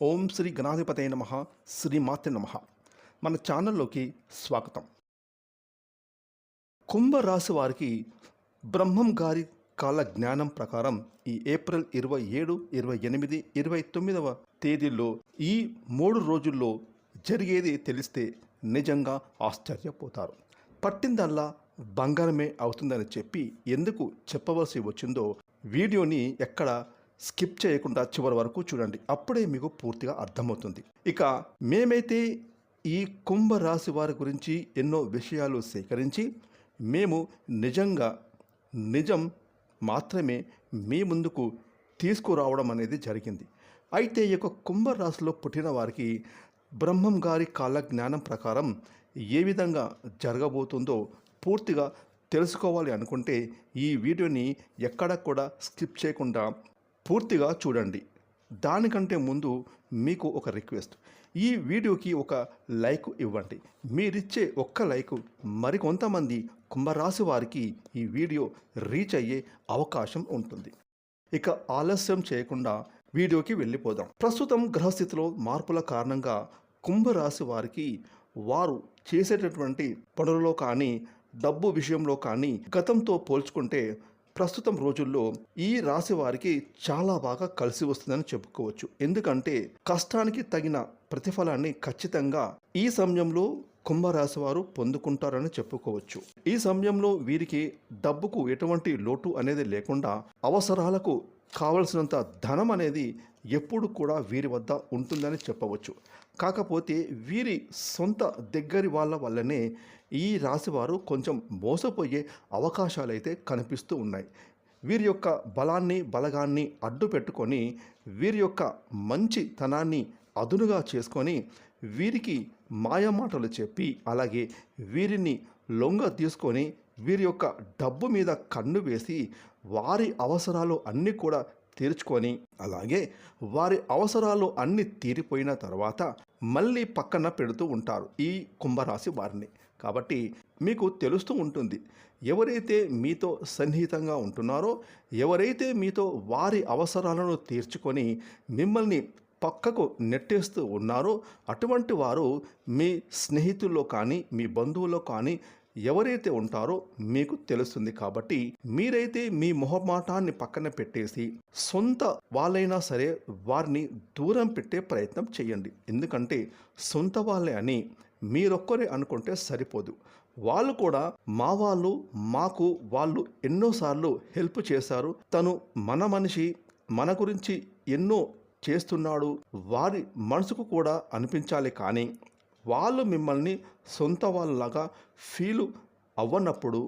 ఓం శ్రీ గణాధిపతయ నమ శ్రీమాత నమ. మన ఛానల్లోకి స్వాగతం. కుంభరాశి వారికి బ్రహ్మం గారి కాల జ్ఞానం ప్రకారం ఈ ఏప్రిల్ ఇరవై ఏడు ఇరవై ఎనిమిది ఇరవై తొమ్మిదవ తేదీల్లో ఈ మూడు రోజుల్లో జరిగేది తెలిస్తే నిజంగా ఆశ్చర్యపోతారు. పట్టిందల్లా బంగారమే అవుతుందని చెప్పి ఎందుకు చెప్పవలసి వచ్చిందో వీడియోని ఎక్కడ స్కిప్ చేయకుండా చివరి వరకు చూడండి. అప్పుడే మీకు పూర్తిగా అర్థమవుతుంది. ఇక మేమైతే ఈ కుంభరాశి వారి గురించి ఎన్నో విషయాలు సేకరించి మేము నిజంగా నిజం మాత్రమే మీ ముందుకు తీసుకురావడం అనేది జరిగింది. అయితే ఈ యొక్క కుంభరాశిలో పుట్టిన వారికి బ్రహ్మం గారి కాల జ్ఞానం ప్రకారం ఏ విధంగా జరగబోతుందో పూర్తిగా తెలుసుకోవాలి అనుకుంటే ఈ వీడియోని ఎక్కడ కూడా స్కిప్ చేయకుండా పూర్తిగా చూడండి. దానికంటే ముందు మీకు ఒక రిక్వెస్ట్. ఈ వీడియోకి ఒక లైక్ ఇవ్వండి. మీరిచ్చే ఒక్క లైక్ మరికొంతమంది కుంభరాశి వారికి ఈ వీడియో రీచ్ అయ్యే అవకాశం ఉంటుంది. ఇక ఆలస్యం చేయకుండా వీడియోకి వెళ్ళిపోదాం. ప్రస్తుతం గ్రహస్థితిలో మార్పుల కారణంగా కుంభరాశి వారికి వారు చేసేటటువంటి పనులలో కానీ డబ్బు విషయంలో కానీ గతంతో పోల్చుకుంటే ప్రస్తుతం రోజుల్లో ఈ రాశి వారికి చాలా బాగా కలిసి వస్తుందని చెప్పుకోవచ్చు. ఎందుకంటే కష్టానికి తగిన ప్రతిఫలాన్ని ఖచ్చితంగా ఈ సమయంలో కుంభరాశి వారు పొందుకుంటారని చెప్పుకోవచ్చు. ఈ సమయంలో వీరికి డబ్బుకు ఎటువంటి లోటు అనేది లేకుండా అవసరాలకు కావలసినంత ధనం అనేది ఎప్పుడు కూడా వీరి వద్ద ఉంటుందని చెప్పవచ్చు. కాకపోతే వీరి సొంత దగ్గరి వాళ్ళ వల్లనే ఈ రాశివారు కొంచెం మోసపోయే అవకాశాలైతే కనిపిస్తూ ఉన్నాయి. వీరి యొక్క బలాన్ని బలగాన్ని అడ్డు పెట్టుకొని వీరి యొక్క మంచితనాన్ని అదునుగా చేసుకొని వీరికి మాయమాటలు చెప్పి అలాగే వీరిని లొంగ తీసుకొని వీరి యొక్క డబ్బు మీద కన్ను వేసి వారి అవసరాలు అన్నీ కూడా తీర్చుకొని అలాగే వారి అవసరాలు అన్నీ తీరిపోయిన తర్వాత మళ్ళీ పక్కన పెడుతూ ఉంటారు ఈ కుంభరాశి వారిని. కాబట్టి మీకు తెలుస్తూ ఉంటుంది ఎవరైతే మీతో సన్నిహితంగా ఉంటున్నారో ఎవరైతే మీతో వారి అవసరాలను తీర్చుకొని మిమ్మల్ని పక్కకు నెట్టేస్తూ ఉన్నారో అటువంటి వారు మీ స్నేహితుల్లో కానీ మీ బంధువుల్లో కానీ ఎవరైతే ఉంటారో మీకు తెలుస్తుంది కాబట్టి మీరైతే మీ మొహమాటాన్ని పక్కన పెట్టేసి సొంత వాళ్ళైనా సరే వారిని దూరం పెట్టే ప్రయత్నం చేయండి. ఎందుకంటే సొంత వాళ్ళే అని మీరొక్కరే అనుకుంటే సరిపోదు. వాళ్ళు కూడా మా వాళ్ళు మాకు వాళ్ళు ఎన్నోసార్లు హెల్ప్ చేశారు. తను మన మనిషి మన గురించి ఎన్నో చేస్తున్నాడు. వారి మనసుకు కూడా అనిపించాలి కానీ వాళ్ళు మిమ్మల్ని సొంత వాళ్ళలాగా ఫీలు అవ్వనప్పుడు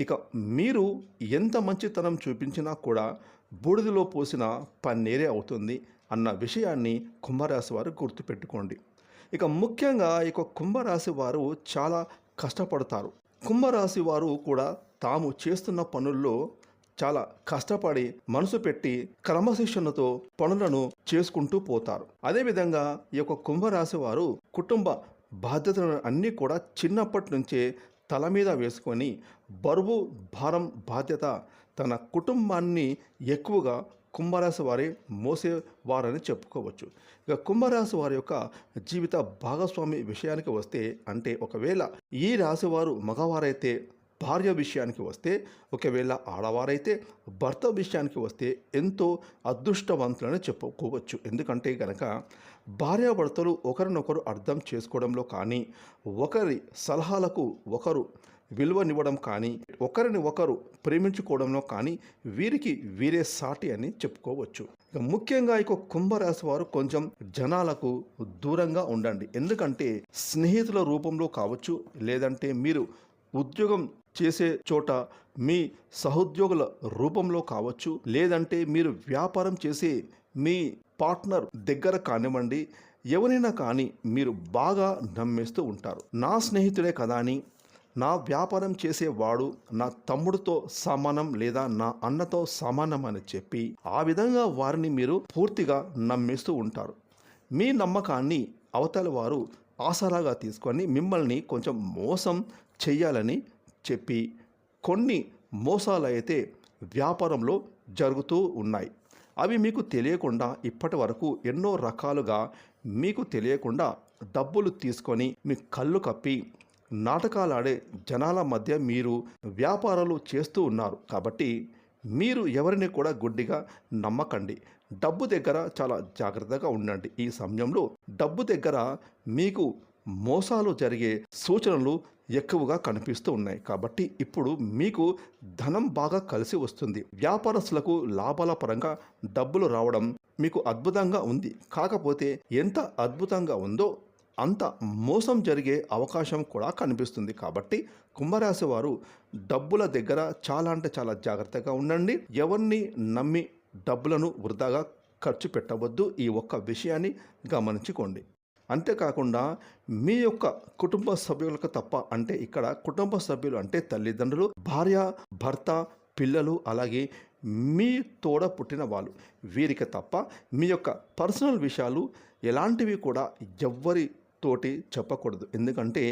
ఇక మీరు ఎంత మంచితనం చూపించినా కూడా బూడిదలో పోసిన పన్నీరే అవుతుంది అన్న విషయాన్ని కుంభరాశి వారు గుర్తుపెట్టుకోండి. ఇక ముఖ్యంగా ఇక కుంభరాశి వారు చాలా కష్టపడతారు. కుంభరాశి వారు కూడా తాము చేస్తున్న పనుల్లో చాలా కష్టపడి మనసు పెట్టి క్రమశిక్షణతో పనులను చేసుకుంటూ పోతారు. అదేవిధంగా ఈ యొక్క కుంభరాశి వారు కుటుంబ బాధ్యతలను అన్నీ కూడా చిన్నప్పటి నుంచే తల మీద వేసుకొని బరువు భారం బాధ్యత తన కుటుంబాన్ని ఎక్కువగా కుంభరాశి వారి మోసేవారని చెప్పుకోవచ్చు. ఇక కుంభరాశి వారి యొక్క జీవిత భాగస్వామి విషయానికి వస్తే అంటే ఒకవేళ ఈ రాశి వారు మగవారైతే భార్య విషయానికి వస్తే ఒకవేళ ఆడవారైతే భర్త విషయానికి వస్తే ఎంతో అదృష్టవంతులని చెప్పుకోవచ్చు. ఎందుకంటే గనక భార్యాభర్తలు ఒకరినొకరు అర్థం చేసుకోవడంలో కానీ ఒకరి సలహాలకు ఒకరు విలువనివ్వడం కానీ ఒకరిని ఒకరు ప్రేమించుకోవడంలో కానీ వీరికి వీరే సాటి అని చెప్పుకోవచ్చు. ఇక ముఖ్యంగా ఇక కుంభరాశి వారు కొంచెం జనాలకు దూరంగా ఉండండి. ఎందుకంటే స్నేహితుల రూపంలో కావచ్చు లేదంటే మీరు ఉద్యోగం చేసే చోట మీ సహోద్యోగుల రూపంలో కావచ్చు లేదంటే మీరు వ్యాపారం చేసే మీ పార్ట్నర్ దగ్గర కానివ్వండి ఎవరైనా కానీ మీరు బాగా నమ్మేస్తూ ఉంటారు. నా స్నేహితుడే కదా అని నా వ్యాపారం చేసేవాడు నా తమ్ముడితో సమానం లేదా నా అన్నతో సమానం అని చెప్పి ఆ విధంగా వారిని మీరు పూర్తిగా నమ్మేస్తూ ఉంటారు. మీ నమ్మకాన్ని అవతల వారు ఆసరాగా తీసుకొని మిమ్మల్ని కొంచెం మోసం చెయ్యాలని చెప్పి కొన్ని మోసాలు అయితే వ్యాపారంలో జరుగుతూ ఉన్నాయి. అవి మీకు తెలియకుండా ఇప్పటి వరకు ఎన్నో రకాలుగా మీకు తెలియకుండా డబ్బులు తీసుకొని మీ కళ్ళు కప్పి నాటకాలాడే జనాల మధ్య మీరు వ్యాపారాలు చేస్తూ ఉన్నారు. కాబట్టి మీరు ఎవరిని కూడా గుడ్డిగా నమ్మకండి. డబ్బు దగ్గర చాలా జాగ్రత్తగా ఉండండి. ఈ సమయంలో డబ్బు దగ్గర మీకు మోసాలు జరిగే సూచనలు ఎక్కువగా కనిపిస్తూ ఉన్నాయి. కాబట్టి ఇప్పుడు మీకు ధనం బాగా కలిసి వస్తుంది. వ్యాపారస్తులకు లాభాల పరంగా డబ్బులు రావడం మీకు అద్భుతంగా ఉంది. కాకపోతే ఎంత అద్భుతంగా ఉందో అంత మోసం జరిగే అవకాశం కూడా కనిపిస్తుంది. కాబట్టి కుంభరాశి వారు డబ్బుల దగ్గర చాలా అంటే చాలా జాగ్రత్తగా ఉండండి. ఎవరిని నమ్మి డబ్బులను వృధాగా ఖర్చు పెట్టవద్దు. ఈ ఒక్క విషయాన్ని గమనించుకోండి. అంతేకాకుండా మీ యొక్క కుటుంబ సభ్యులకు తప్ప అంటే ఇక్కడ కుటుంబ సభ్యులు అంటే తల్లిదండ్రులు భార్య భర్త పిల్లలు అలాగే మీ తోడ పుట్టిన వాళ్ళు. వీరికి తప్ప మీ యొక్క పర్సనల్ విషయాలు ఎలాంటివి కూడా ఎవ్వరితోటి చెప్పకూడదు. ఎందుకంటే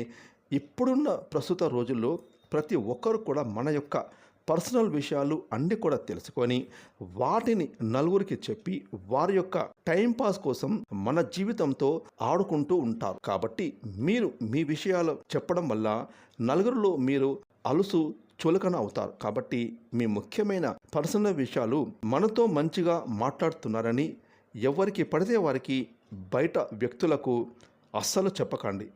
ఇప్పుడున్న ప్రస్తుత రోజుల్లో ప్రతి ఒక్కరు కూడా మన యొక్క పర్సనల్ విషయాలు అన్నీ కూడా తెలుసుకొని వాటిని నలుగురికి చెప్పి వారి యొక్క టైం పాస్ కోసం మన జీవితంతో ఆడుకుంటూ ఉంటారు. కాబట్టి మీరు మీ విషయాలు చెప్పడం వల్ల నలుగురిలో మీరు అలుసు చులకన అవుతారు. కాబట్టి మీ ముఖ్యమైన పర్సనల్ విషయాలు మనతో మంచిగా మాట్లాడుతున్నారని ఎవరికి పడితే వారికి బయట వ్యక్తులకు అస్సలు చెప్పకండి.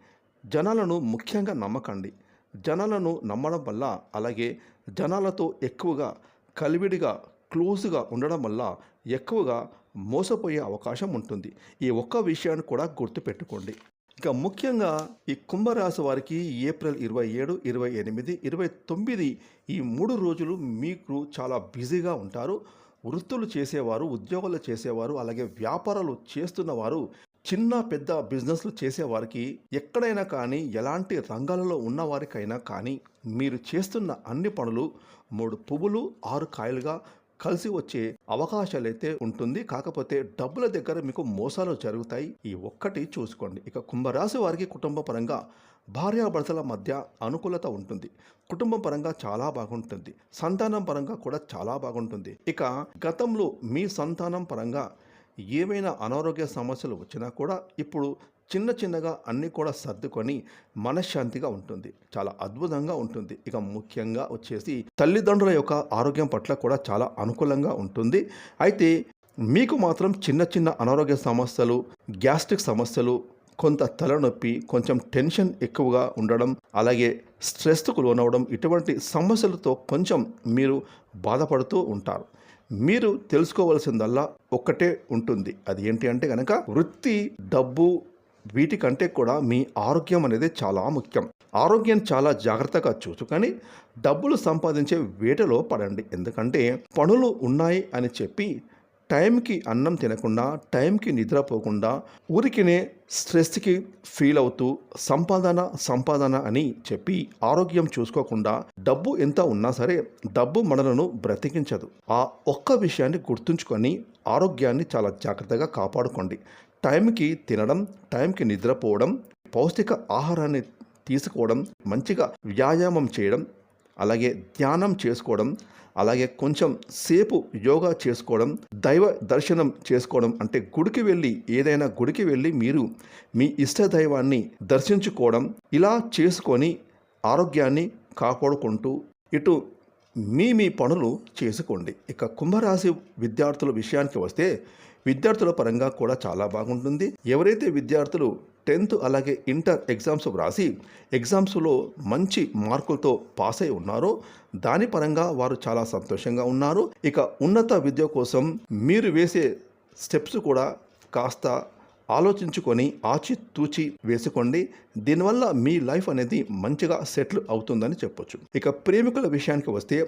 జనాలను ముఖ్యంగా నమ్మకండి. జనాలను నమ్మడం వల్ల అలాగే జనాలతో ఎక్కువగా కలివిడిగా క్లోజ్గా ఉండడం వల్ల ఎక్కువగా మోసపోయే అవకాశం ఉంటుంది. ఈ ఒక్క విషయాన్ని కూడా గుర్తుపెట్టుకోండి. ఇక ముఖ్యంగా ఈ కుంభరాశి వారికి ఏప్రిల్ ఇరవై ఏడు ఇరవై ఎనిమిది ఇరవై తొమ్మిది ఈ మూడు రోజులు మీకు చాలా బిజీగా ఉంటారు. వృత్తులు చేసేవారు ఉద్యోగాలు చేసేవారు అలాగే వ్యాపారాలు చేస్తున్నవారు చిన్న పెద్ద బిజినెస్లు చేసేవారికి ఎక్కడైనా కానీ ఎలాంటి రంగాలలో ఉన్నవారికైనా కానీ మీరు చేస్తున్న అన్ని పనులు మూడు పువ్వులు ఆరు కాయలుగా కలిసి వచ్చే అవకాశాలు అయితే ఉంటుంది. కాకపోతే డబ్బుల దగ్గర మీకు మోసాలు జరుగుతాయి. ఈ ఒక్కటి చూసుకోండి. ఇక కుంభరాశి వారికి కుటుంబ పరంగా భార్యాభర్తల మధ్య అనుకూలత ఉంటుంది. కుటుంబం పరంగా చాలా బాగుంటుంది. సంతానం పరంగా కూడా చాలా బాగుంటుంది. ఇక గతంలో మీ సంతానం పరంగా ఏవైనా అనారోగ్య సమస్యలు వచ్చినా కూడా ఇప్పుడు చిన్న చిన్నగా అన్నీ కూడా సర్దుకొని మనశ్శాంతిగా ఉంటుంది. చాలా అద్భుతంగా ఉంటుంది. ఇక ముఖ్యంగా వచ్చేసి తల్లిదండ్రుల యొక్క ఆరోగ్యం పట్ల కూడా చాలా అనుకూలంగా ఉంటుంది. అయితే మీకు మాత్రం చిన్న చిన్న అనారోగ్య సమస్యలు గ్యాస్ట్రిక్ సమస్యలు కొంత తలనొప్పి కొంచెం టెన్షన్ ఎక్కువగా ఉండడం అలాగే స్ట్రెస్కు లోనవడం ఇటువంటి సమస్యలతో కొంచెం మీరు బాధపడుతూ ఉంటారు. మీరు తెలుసుకోవాల్సిందల్లా ఒక్కటే ఉంటుంది. అది ఏంటి అంటే కనుక వృత్తి డబ్బు వీటికంటే కూడా మీ ఆరోగ్యం అనేది చాలా ముఖ్యం. ఆరోగ్యం చాలా జాగ్రత్తగా చూసుకొని డబ్బులు సంపాదించే వేటలో పడండి. ఎందుకంటే పనులు ఉన్నాయి అని చెప్పి టైంకి అన్నం తినకుండా టైంకి నిద్రపోకుండా ఊరికినే స్ట్రెస్కి ఫీల్ అవుతూ సంపాదన సంపాదన అని చెప్పి ఆరోగ్యం చూసుకోకుండా డబ్బు ఎంత ఉన్నా సరే డబ్బు మనలను బ్రతికించదు. ఆ ఒక్క విషయాన్ని గుర్తుంచుకొని ఆరోగ్యాన్ని చాలా జాగ్రత్తగా కాపాడుకోండి. టైంకి తినడం టైంకి నిద్రపోవడం పౌష్టిక ఆహారాన్ని తీసుకోవడం మంచిగా వ్యాయామం చేయడం అలాగే ధ్యానం చేసుకోవడం అలాగే కొంచెం సేపు యోగా చేసుకోవడం దైవ దర్శనం చేసుకోవడం అంటే గుడికి వెళ్ళి ఏదైనా గుడికి వెళ్ళి మీరు మీ ఇష్ట దైవాన్ని దర్శించుకోవడం ఇలా చేసుకొని ఆరోగ్యాన్ని కాపాడుకుంటూ ఇటు మీ మీ పనులు చేసుకోండి. ఇక కుంభరాశి విద్యార్థుల విషయానికి వస్తే విద్యార్థుల పరంగా కూడా చాలా బాగుంటుంది. ఎవరైతే విద్యార్థులు టెన్త్ అలాగే ఇంటర్ ఎగ్జామ్స్ వ్రాసి ఎగ్జామ్స్లో మంచి మార్కులతో పాస్ అయి ఉన్నారో. దాని పరంగా వారు చాలా సంతోషంగా ఉన్నారు. ఇక ఉన్నత విద్య కోసం మీరు వేసే స్టెప్స్ కూడా కాస్త ఆలోచించుకొని ఆచితూచి వేసుకోండి. దీనివల్ల మీ లైఫ్ అనేది మంచిగా సెటిల్ అవుతుందని చెప్పొచ్చు. ఇక ప్రేమికుల విషయానికి వస్తే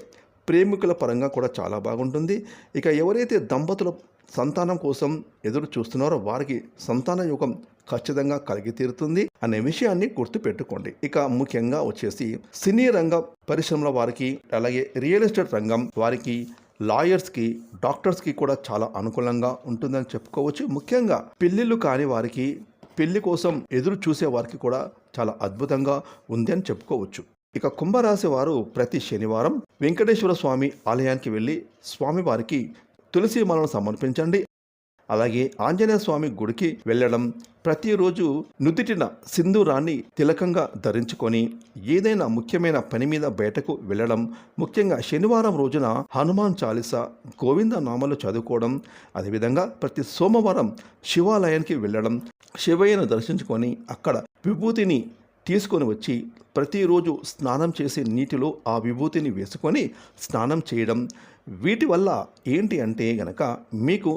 ప్రేమికుల పరంగా కూడా చాలా బాగుంటుంది. ఇక ఎవరైతే దంపతుల సంతానం కోసం ఎదురు చూస్తున్నారో వారికి సంతాన యుగం ఖచ్చితంగా కలిగి తీరుతుంది అనే విషయాన్ని గుర్తుపెట్టుకోండి. ఇక ముఖ్యంగా వచ్చేసి సినీ రంగ పరిశ్రమల వారికి అలాగే రియల్ ఎస్టేట్ రంగం వారికి లాయర్స్కి డాక్టర్స్కి కూడా చాలా అనుకూలంగా ఉంటుందని చెప్పుకోవచ్చు. ముఖ్యంగా పెళ్ళిళ్ళు కాని వారికి పెళ్ళి కోసం ఎదురు చూసే వారికి కూడా చాలా అద్భుతంగా ఉంది అని చెప్పుకోవచ్చు. ఇక కుంభరాశి వారు ప్రతి శనివారం వెంకటేశ్వర స్వామి ఆలయానికి వెళ్ళి స్వామివారికి తులసి మాలను సమర్పించండి. అలాగే ఆంజనేయ స్వామి గుడికి వెళ్ళడం ప్రతిరోజు నుదిటిన సింధూరాన్ని తిలకంగా ధరించుకొని ఏదైనా ముఖ్యమైన పని మీద బయటకు వెళ్ళడం ముఖ్యంగా శనివారం రోజున హనుమాన్ చాలీస గోవింద నామాలు చదువుకోవడం అదేవిధంగా ప్రతి సోమవారం శివాలయానికి వెళ్ళడం శివయ్యను దర్శించుకొని అక్కడ విభూతిని తీసుకొని వచ్చి ప్రతిరోజు స్నానం చేసే నీటిలో ఆ విభూతిని వేసుకొని స్నానం చేయడం. వీటి వల్ల ఏంటి అంటే గనక మీకు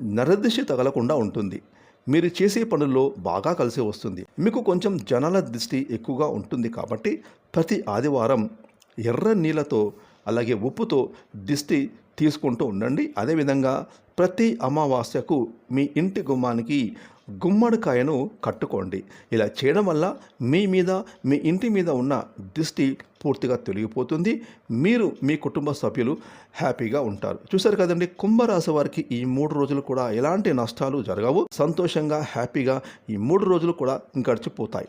నరదిశ తగలకుండా ఉంటుంది. మీరు చేసే పనుల్లో బాగా కలిసి వస్తుంది. మీకు కొంచెం జనాల దృష్టి ఎక్కువగా ఉంటుంది కాబట్టి ప్రతి ఆదివారం ఎర్ర నీళ్ళతో అలాగే ఉప్పుతో దిష్టి తీసుకుంటూ ఉండండి. అదేవిధంగా ప్రతి అమావాస్యకు మీ ఇంటి గుమ్మానికి గుమ్మడికాయను కట్టుకోండి. ఇలా చేయడం వల్ల మీ మీద మీ ఇంటి మీద ఉన్న దిష్టి పూర్తిగా తొలగిపోతుంది. మీరు మీ కుటుంబ సభ్యులు హ్యాపీగా ఉంటారు. చూసారు కదండి కుంభరాశి వారికి ఈ మూడు రోజులు కూడా ఎలాంటి నష్టాలు జరగవు. సంతోషంగా హ్యాపీగా ఈ మూడు రోజులు కూడా గడిచిపోతాయి.